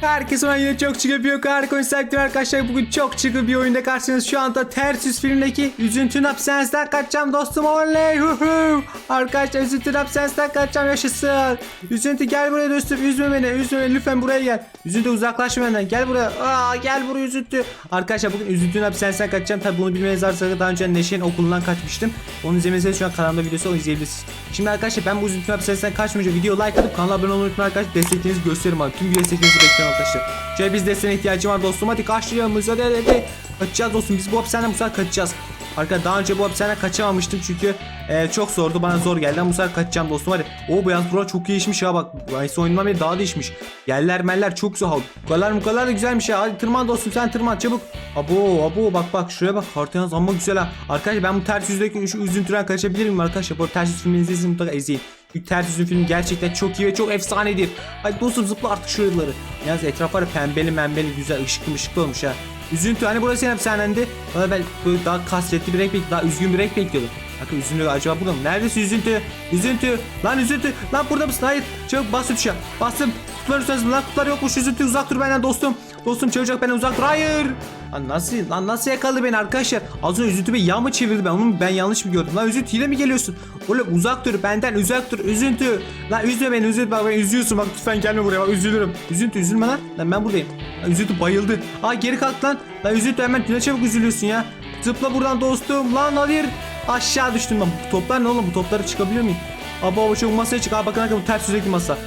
Herkese ben yine çok çıkıp yok sahiptim arkadaşlar? Bugün çok çıkıp bir oyunda karşınız şu anda ters yüz filmdeki üzüntün hapishanesinden kaçacağım dostum oley hu hu Arkadaşlar üzüntün hapishanesinden kaçacağım yaşasın. Üzüntü gel buraya dostum üzme beni üzme beni lütfen buraya gel. Üzüntü uzaklaşma benden gel buraya. Aa, gel buraya üzüntü. Arkadaşlar bugün üzüntünün hapishanesinden kaçacağım. Tabi bunu bilmeniz varsa daha önce Neşe'nin okulundan kaçmıştım. Onu izlemeniz şu an kanalımda videosu onu izleyebilirsiniz. Şimdi arkadaşlar ben bu üzüntünün hapishanesinden kaçmayınca video like atıp kanala abone olmayı unutmayın arkadaşlar. Desteklerinizi gösteririm abi. Tüm desteklerinizi bekliyorum arkadaşlar Şöyle biz desteğine ihtiyacım var dostum. Hadi kaçıyoruz hadi hadi. Kaçacağız dostum. Biz bu hapishaneden bu sefer kaçacağız. Arkadaşlar daha önce bu hapishaneden kaçamamıştım çünkü e, çok zordu. Bana zor geldi ama bu sefer kaçacağım dostum. Hadi. O bu yalnız bura çok değişmiş ya bak. Vice oyundan beri daha değişmiş Yerler meller çok güzel. Mukalar mukalar da güzelmiş ya. Hadi tırman dostum sen tırman çabuk. Abo abo bak bak. Şuraya bak harita yalnız amma güzel ha. Arkadaşlar ben bu ters yüzdeki şu üzüntüden kaçabilir miyim arkadaşlar. Bu ters yüz filmini izleyin mutlaka izleyin ters yüzün filmi gerçekten çok iyi ve çok efsanedir Hadi dostum zıpla artık şuraları Yalnız etraf var pembeli membeli güzel ışıklı ışıklı olmuş ha Üzüntü hani burası senin hapishanendi. Valla ben böyle daha kasvetli bir renk bekliyordum. Daha üzgün bir renk bekliyordum. Bakın üzüntü acaba burada mı? Neredesin üzüntü? Üzüntü. Lan üzüntü. Lan burada mısın? Hayır. Çabuk bas tuşa. Bastım. Kutular üstüne Lan kutular yokmuş. Üzüntü uzak dur benden dostum. Dostum çabucak benden uzak dur. Hayır. Lan nasıl, lan nasıl yakaladı beni arkadaşlar? Az önce üzüntü beni yan mı çevirdi ben? Onu ben yanlış mı gördüm? Lan üzüntü yine mi geliyorsun? Oğlum uzak dur benden uzak dur. Üzüntü. Lan üzme beni üzüntü. Bak beni üzüyorsun. Bak lütfen gelme buraya. Bak üzülürüm. Üzüntü üzülme lan. Lan ben buradayım. Lan üzüntü bayıldı. Aa geri kalk lan. Lan üzüntü hemen ne çabuk üzülüyorsun ya. Zıpla buradan dostum. Lan hayır. Aşağı düştüm ben. Bu toplar ne oğlum? Bu topları çıkabiliyor muyum? Aba aba çabuk masaya çık. Aa bakın bakın bu ters yüzdeki masa.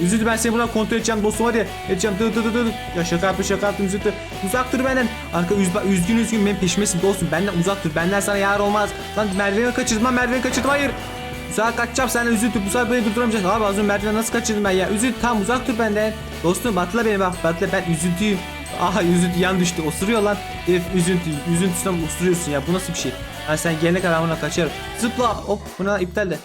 Üzüntü ben seni buradan kontrol edeceğim dostum hadi. Edeceğim dı dı dı dı. Ya şaka yaptım şaka yaptım üzüntü. Uzak dur benden. Arka üz, üzgün üzgün benim peşmesin dostum. Benden uzak dur. Benden sana yar olmaz. Lan merdiveni kaçırdım lan merdiveni kaçırdım hayır. Güzel kaçacağım senden üzüntü. Bu sefer beni durduramayacaksın. Abi az önce merdiveni nasıl kaçırdım ben ya. Üzüntü tam uzak dur benden. Dostum batla beni bak batla ben üzüntüyüm. Aha üzüntü yan düştü. Osuruyor lan. Herif üzüntü. Üzüntüsünden osuruyorsun ya. Bu nasıl bir şey? Ha sen gelene kadar buna kaçarım. Zıpla. Hop buna iptal de.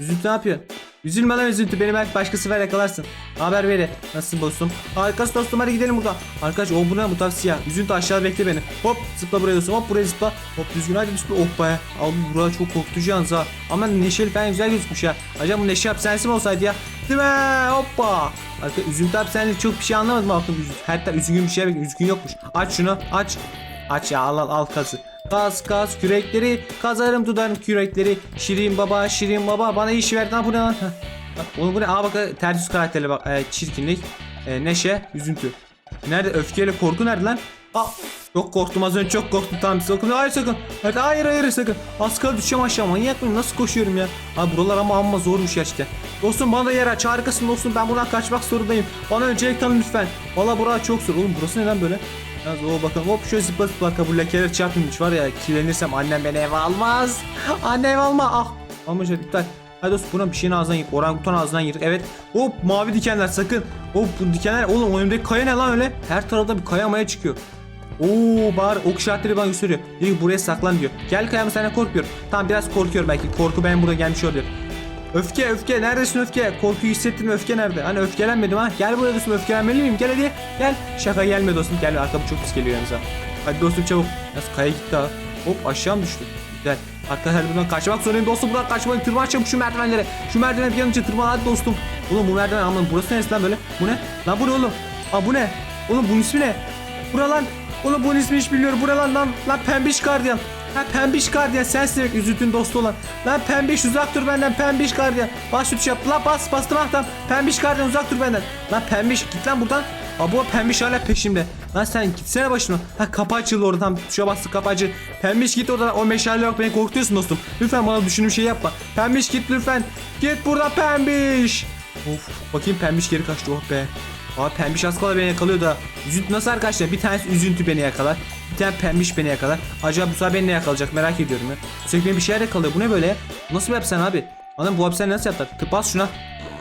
Üzüntü ne yapıyor? Üzülme üzüntü beni belki başka sefer yakalarsın. Haber veri. Nasılsın dostum? Harikasın dostum hadi gidelim buradan. Arkadaş o bu ne bu taksi ya. Üzüntü aşağı bekle beni. Hop zıpla buraya dostum hop buraya zıpla. Hop düzgün hadi zıpla. Oh be. Abi burası çok korkutucu yalnız ha. Ama neşeli falan güzel gözükmüş ya. Acaba bu neşe hapishanesi mi olsaydı ya? Değil mi? Hoppa. Arka üzüntü hapishanesi çok bir şey anlamadım aklım. Hatta üzgün bir şey bekliyorum. Üzgün yokmuş. Aç şunu aç. Aç ya al al al kazı. Kaz kaz kürekleri kazarım tutarım kürekleri. Şirin baba şirin baba bana iş ver. Lan bu ne lan? Oğlum bu ne? Aa bak ters yüz karakterle bak e, çirkinlik e, neşe üzüntü. Nerede? Öfkeyle korku nerede lan? Aa çok korktum az önce çok korktum. Tamam sakın hayır sakın. Hayır hayır hayır sakın. Az kaldı düşeceğim aşağı. Manyak mıyım? Nasıl koşuyorum ya? Abi buralar ama amma zormuş gerçekten. Dostum bana da yer aç. Harikasın dostum. Ben buradan kaçmak zorundayım. Bana öncelik tanın lütfen. Valla bura çok zor. Oğlum burası ne lan böyle Yalnız o bakın hop şöyle zıpla zıpla bu lekeler çarpılmış var ya kirlenirsem annem beni eve almaz. Anne ev alma ah. Almış iptal. Hadi dostum buna bir şeyin ağzından yık. Orangutan ağzından yık. Evet. Hop mavi dikenler sakın. Hop bu dikenler oğlum önümdeki kaya ne lan öyle? Her tarafta bir kaya maya çıkıyor. Oo bağır ok işaretleri bana gösteriyor. Diyor ki buraya saklan diyor. Gel kayamı senden korkmuyorum. Tamam biraz korkuyorum belki. Korku benim burada gelmiş olabilir. Öfke öfke neredesin öfke? Korkuyu hissettin öfke nerede? Hani öfkelenmedim ha. Gel buraya dostum öfkelenmeli miyim? Gel hadi. Gel. Şaka gelme dostum. Gel arkamı çok pis geliyor yanınıza. Hadi dostum çabuk. Nasıl kaya gitti ha. Hop aşağı mı düştü? Güzel. Arkadaşlar buradan kaçmak zorundayım dostum buradan kaçmalıyım. Tırman çabuk şu merdivenlere. Şu merdiven bir an önce tırman hadi dostum. Oğlum bu merdiven aman burası neresi lan böyle? Bu ne? Lan bu ne oğlum? Aa bu ne? Oğlum bunun ismi ne? Bura lan. Oğlum bunun ismi hiç bilmiyorum. Bura lan lan. Lan pembiş gardiyan. Ha pembiş gardiyan sensin demek üzüntün dostu olan. Lan pembiş uzak dur benden pembiş gardiyan. Bas şu yap. Lan bas bastım ah tamam. Pembiş gardiyan uzak dur benden. Lan pembiş git lan buradan. Abo pembiş hala peşimde. Lan sen gitsene başına. Ha kapı açıldı oradan. Tuşa bastı kapı açıldı. Pembiş git oradan. O meşale yok beni korkutuyorsun dostum. Lütfen bana düşündüğüm şey yapma. Pembiş git lütfen. Git buradan pembiş. Of bakayım pembiş geri kaçtı oh be. Abi pembiş az kala beni yakalıyor da. Üzüntü nasıl arkadaşlar? Bir tanesi üzüntü beni yakalar. Bir tane pembiş beni yakalar. Acaba bu sefer beni ne yakalayacak merak ediyorum ya. Sürekli bir şeyler yakalıyor. Bu ne böyle Nasıl bir hapishane abi? Adam bu hapishane nasıl yaptılar? Tıp bas şuna.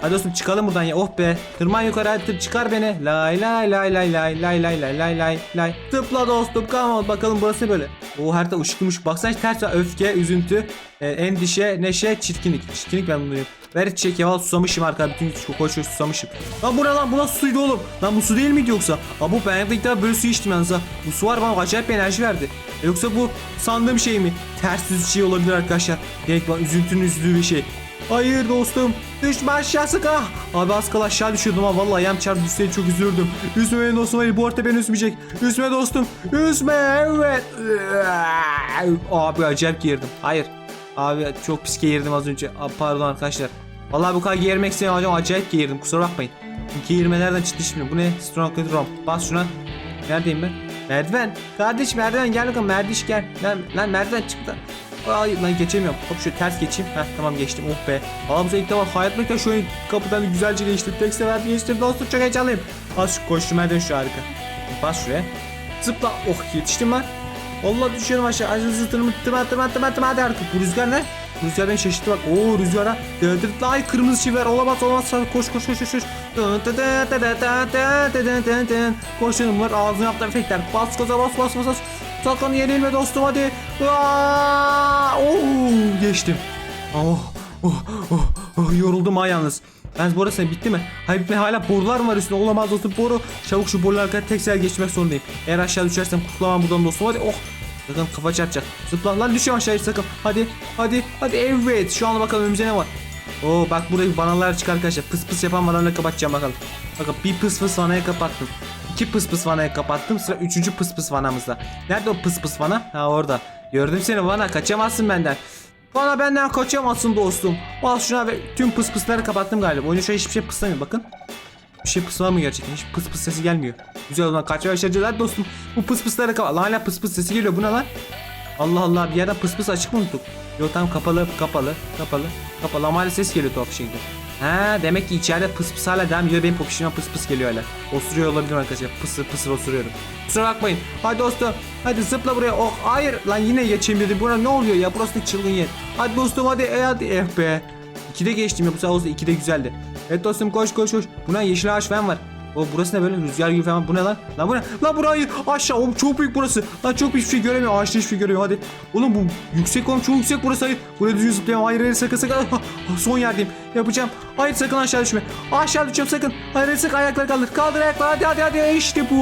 Hadi dostum çıkalım buradan ya. Oh be. Tırman yukarı hadi tıp çıkar beni. Lay lay lay lay lay lay lay lay lay lay lay. Tıpla dostum come bakalım burası böyle. O harita ışıkmış. Baksana işte ters var. öfke, üzüntü, e, endişe, neşe, çirkinlik. Çirkinlik ben bunu diyorum. Ver çiçek yaval susamışım arka bütün hoş hoş susamışım. Lan bu ne lan bu nasıl suydu oğlum? Lan bu su değil miydi yoksa? Aa bu ben ilk defa böyle su içtim yalnız ha. Bu su var bana acayip bir enerji verdi. E yoksa bu sandığım şey mi? Ters düz şey olabilir arkadaşlar. Direkt bana üzüntünün üzdüğü bir şey. Hayır dostum. Düşme aşağı sık. Abi az kala aşağı düşüyordum ama vallahi ayağım çarptı düşseydi çok üzülürdüm. Üzme beni dostum hayır bu arada beni üzmeyecek. Üzme dostum. Üzme evet. Abi acayip geğirdim. Hayır. Abi çok pis geğirdim az önce. Abi, pardon arkadaşlar. Vallahi bu kadar geğirmek istemiyorum hocam. Acayip geğirdim kusura bakmayın. Geğirmelerden çıktı şimdi. Bu ne? Strong Control. Bas şuna. Neredeyim ben? Merdiven. Kardeş merdiven gel bakalım. Merdiş gel. Lan, lan merdiven çıktı. Ay lan geçemiyorum. Hop şu ters geçeyim. Heh tamam geçtim. Oh be. Valla bu ilk defa hayatımda oyun kapıdan güzelce geçtim. Tek sefer geçtim. Dostum çok heyecanlıyım. Az şu koştum merdiven şu harika. Bas şuraya. Zıpla. Oh yetiştim ben. Vallahi düşüyorum aşağı. Aşağı zıtırımı tıma tıma tıma tıma hadi artık. Bu rüzgar ne? Rüzgarın çeşitli bak. Oo rüzgara. Ay kırmızı şiver olamaz olamaz. Koş koş koş koş. koş. Koşunum var ağzını yaptı efektler. Bas gaza bas bas bas. bas. Sakın yenilme dostum hadi. Aa, oh, geçtim. Oh, oh, oh, oh, yoruldum ha yalnız. Ben burası bitti mi? Hayır bitme hala borular mı var üstünde? Olamaz dostum boru. Çabuk şu borular kadar tek geçmek zorundayım. Eğer aşağı düşersem kurtulamam buradan dostum. Hadi oh Sakın kafa çarpacak. Zıpla lan düşüyorum aşağıya sakın. Hadi hadi hadi evet. Şu anda bakalım önümüzde ne var. Oo bak burada vanalar çıkar arkadaşlar. Pıs pıs yapan vanaları kapatacağım bakalım. Bakın bir pıs pıs vanayı kapattım. İki pıs pıs vanayı kapattım. Sıra üçüncü pıs pıs vanamızda. Nerede o pıs pıs vana? Ha orada. Gördüm seni vana kaçamazsın benden. Bana benden kaçamazsın dostum. Al şuna ve tüm pıs pısları kapattım galiba. Oyunu şu hiçbir şey pıslamıyor bakın. Bir şey pıslamıyor gerçekten. Hiç pıs pıs sesi gelmiyor. Güzel olan kaçmaya başlayacağız Hadi dostum. Bu pıs pısları kapat. Lan hala pıs pıs sesi geliyor. Bu ne lan? Allah Allah bir yerden pıs pıs açık mı unuttuk? Yok tamam kapalı kapalı kapalı kapalı ama hala ses geliyor tuhaf şekilde. Ha demek ki içeride pıs pıs hala devam ediyor. Benim popişime pıs pıs geliyor hala. Osuruyor olabilirim arkadaşlar. Pısır pısır osuruyorum. Kusura bakmayın. Hadi dostum. Hadi zıpla buraya. Oh hayır. Lan yine geçeyim dedim. Buna ne oluyor ya? Burası ne çılgın yer. Hadi dostum hadi. E, hadi. Eh be. İkide geçtim ya. Bu sefer olsa ikide güzeldi. Evet dostum koş koş koş. Buna yeşil ağaç falan var. O burası ne böyle rüzgar gibi falan bu ne lan? Lan bu ne? Lan burayı aşağı oğlum çok büyük burası. Lan çok hiçbir şey göremiyor. Ağaçta hiçbir şey göremiyor hadi. Oğlum bu yüksek oğlum çok yüksek burası. Hayır. Buraya düzgün zıplayamam. Hayır hayır sakın sakın. Ah, ah, son yerdeyim. Yapacağım. Hayır sakın aşağı düşme. Aşağı düşeceğim sakın. Hayır hayır sakın ayakları kaldır. Kaldır ayakları hadi hadi hadi. İşte bu.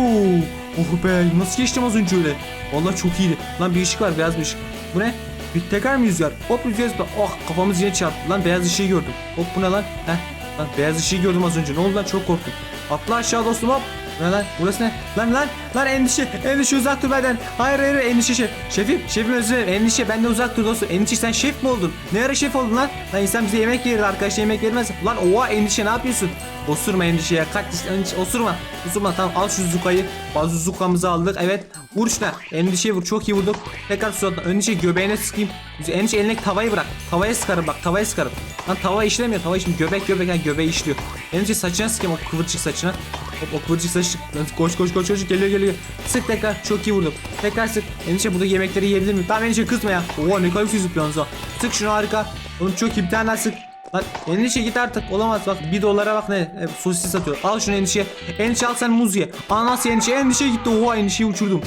Oh be nasıl geçtim az önce öyle. Vallahi çok iyiydi. Lan bir ışık var beyaz bir ışık. Bu ne? Bir tekrar mı rüzgar? Hop rüzgar zıpla. Oh kafamız yine çarptı. Lan beyaz ışığı gördüm. Hop bu ne lan? Heh. Lan beyaz ışığı gördüm az önce. Ne oldu lan çok korktum. Atla aşağı dostum hop. Ne lan? Burası ne? Lan lan lan endişe. Endişe uzak dur benden. Hayır hayır endişe şef. Şefim şefim özür dilerim. Endişe benden uzak dur dostum. Endişe sen şef mi oldun? Ne ara şef oldun lan? Lan insan bize yemek verir arkadaşlar yemek vermez. Lan oha endişe ne yapıyorsun? Osurma endişe ya. Kaç endişe osurma. Osurma tamam al şu zukayı. Bazı zukamızı aldık. Evet. Vur şuna. Endişeye vur. Çok iyi vurduk. Tekrar suratına. Endişe göbeğine sıkayım. Endişe eline tavayı bırak. Tavaya sıkarım bak. Tavaya sıkarım. Lan tava işlemiyor. Tava işlemiyor. Göbek göbek. Yani göbeği işliyor. Endişe saçına sıkayım o kıvırcık saçına. Hop o kıvırcık saç. Koş koş koş koş. Geliyor geliyor. Sık tekrar. Çok iyi vurdum. Tekrar sık. Endişe burada yemekleri yiyebilir miyim? Tamam endişe kızma ya. Oha ne kadar güzel zıplıyorsunuz ha. Sık şunu harika. Oğlum çok iyi. Bir tane daha sık. Lan endişe git artık olamaz bak bir dolara bak ne e, sosis satıyor al şunu endişe endişe al sen muz ye anas endişe endişe gitti oha endişeyi uçurdum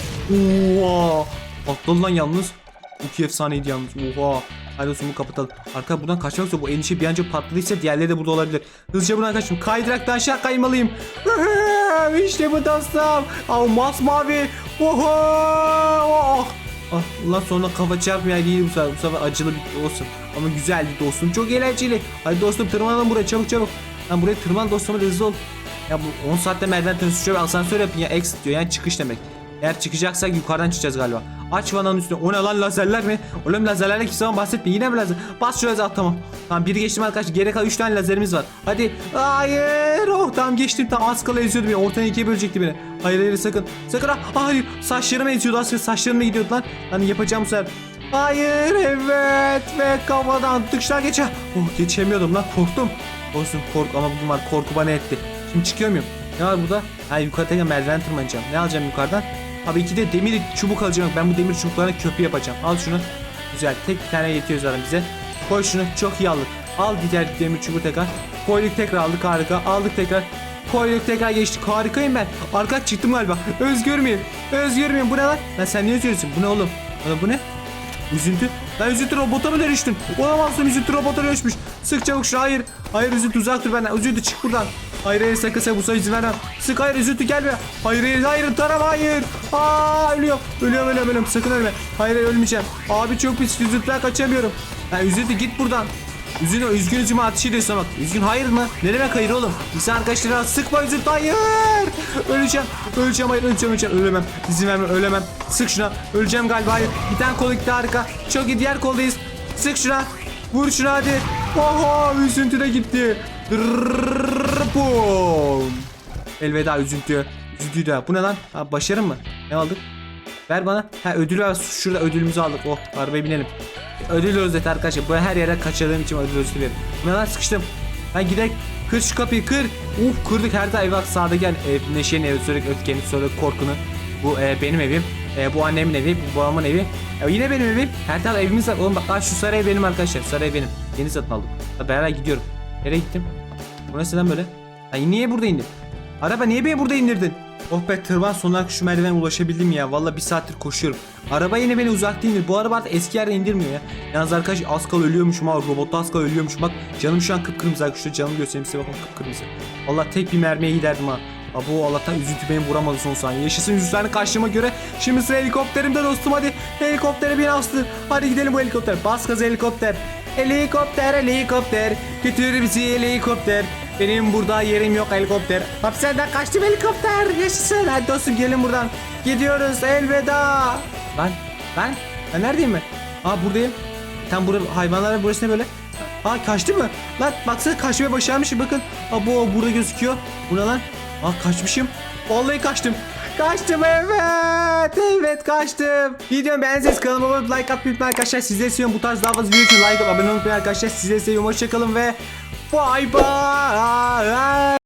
oha atladı lan yalnız bu efsaneydi yalnız oha Hadi dostum bunu kapatalım. Arka buradan kaçmak zor. Bu endişe bir an önce patladıysa diğerleri de burada olabilir. Hızlıca buradan kaçayım. Kaydıraktan aşağı kaymalıyım. işte bu dostum. Aa, masmavi. Oha. Oh. Ah, ulan sonra kafa çarpmaya değil bu sefer. Bu sefer acılı bir olsun. Ama güzeldi dostum. Çok eğlenceli. Hadi dostum tırmanalım buraya çabuk çabuk. Lan buraya tırman dostum hızlı ol. Ya bu 10 saatte merdiven tırmanışı şöyle asansör yapın ya exit diyor yani çıkış demek. Eğer çıkacaksak yukarıdan çıkacağız galiba. Aç vananın üstüne. O ne lan lazerler mi? Oğlum lazerlerle kimse zaman bahsetme. Yine mi lazer? Bas şu lazer tamam. Tamam biri geçtim arkadaşlar. Geri kalan 3 tane lazerimiz var. Hadi. Hayır. Oh tamam geçtim. Tam az kala eziyordu beni. Ortadan ikiye bölecekti beni. Hayır hayır sakın. Sakın ha. Hayır. Saçlarıma eziyordu. Aslında saçlarıma gidiyordu lan. Hani yapacağım bu sefer. Hayır evet ve kafadan tıkşlar geçe. Oh geçemiyordum lan korktum. Olsun kork ama bugün var korku bana etti. Şimdi çıkıyor muyum? Ne var burada? Ha yukarıda merdiven tırmanacağım. Ne alacağım yukarıdan? Abi iki de demir çubuk alacağım. Ben bu demir çubuklarına köprü yapacağım. Al şunu. Güzel. Tek bir tane yetiyor zaten bize. Koy şunu. Çok iyi aldık. Al diğer demir çubuğu tekrar. Koyduk tekrar aldık harika. Aldık tekrar. Koyduk tekrar geçtik. Harikayım ben. Arka çıktım galiba. Özgür müyüm? Özgür müyüm? Bu ne lan? Lan sen ne özgürsün? Bu ne oğlum? Oğlum bu ne? Üzüntü. Lan üzüntü robota mı dönüştün? Olamazsın üzüntü robota dönüşmüş. Sık çabuk şu hayır. Hayır üzüntü uzak dur benden. Üzüntü çık buradan. Hayır hayır sakın sen bu sayı izin vermem. Sık hayır üzüntü gelme. Hayır hayır hayır tarama hayır. Aa ölüyor. Ölüyorum ölüyorum ölüyorum. Sakın ölme. Hayır hayır ölmeyeceğim. Abi çok pis üzüntüden kaçamıyorum. Ha üzüntü git buradan. Üzgün, üzgün üzgün ateş ediyorsun bak. Üzgün hayır mı? Ne demek hayır oğlum? İnsan arkadaşlara sıkma üzgün hayır. Öleceğim. Öleceğim hayır öleceğim öleceğim. Ölemem. İzin verme ölemem. Sık şuna. Öleceğim galiba hayır. Bir tane kol gitti harika. Çok iyi diğer koldayız. Sık şuna. Vur şuna hadi. Oha üzüntü de gitti. Bum. Elveda üzüntü. Üzüntü de. Bu ne lan? Ha, başarı mı? Ne aldık? Ver bana. Ha ödülü ver. Şurada ödülümüzü aldık. Oh arabaya binelim. Ödül özeti arkadaşlar. Bu her yere kaçırdığım için ödül özeti verin. Bu ne lan sıkıştım. Ben gidelim. Kır şu kapıyı kır. Uf kırdık her tarafı bak sağda gel. E, Neşe'nin evi sürekli öfkeni sürekli korkunu. Bu e, benim evim. E, bu annemin evi. Bu babamın evi. E, yine benim evim. Her taraf evimiz var. Oğlum bak şu saray benim arkadaşlar. Saray benim. Yeni satın aldım. Beraber gidiyorum. Nereye gittim? Bu nasıl lan böyle? Ha, niye burada indim? Araba niye beni burada indirdin? Oh be tırman sonuna şu merdivene ulaşabildim ya. Valla bir saattir koşuyorum. Araba yine beni uzakta indir. Bu araba artık eski yerden indirmiyor ya. Yalnız arkadaş az kal ölüyormuşum ha. Robotta az kal ölüyormuşum. Bak canım şu an kıpkırmızı. Arkadaşlar canımı göstereyim size bakın kıpkırmızı. Valla tek bir mermiye giderdim ha. Abo Allah'tan üzüntü beni vuramadı son saniye. Yaşasın yüzlerini kaçtığıma göre. Şimdi sıra helikopterimde dostum hadi. Helikoptere bin astı. Hadi gidelim bu helikopter. Bas gaz helikopter. Helikopter helikopter. Götür bizi helikopter. Benim burada yerim yok helikopter. Hapishaneden kaçtım helikopter. Yaşasın. Hadi dostum gelin buradan. Gidiyoruz elveda. Lan lan. Ben neredeyim ben? Aa buradayım. Tam burada hayvanların burası ne böyle? Aa kaçtı mı? Lan baksana kaçmaya başarmışım bakın. Aa bu burada gözüküyor. Bu ne lan? Aa kaçmışım. Vallahi kaçtım. Kaçtım evet. Evet kaçtım. Videomu beğendiyseniz kanalıma abone olup like atmayı unutmayın arkadaşlar. Sizleri seviyorum. Bu tarz daha fazla video için like abone olmayı arkadaşlar. Sizleri seviyorum. Hoşçakalın ve 拜拜。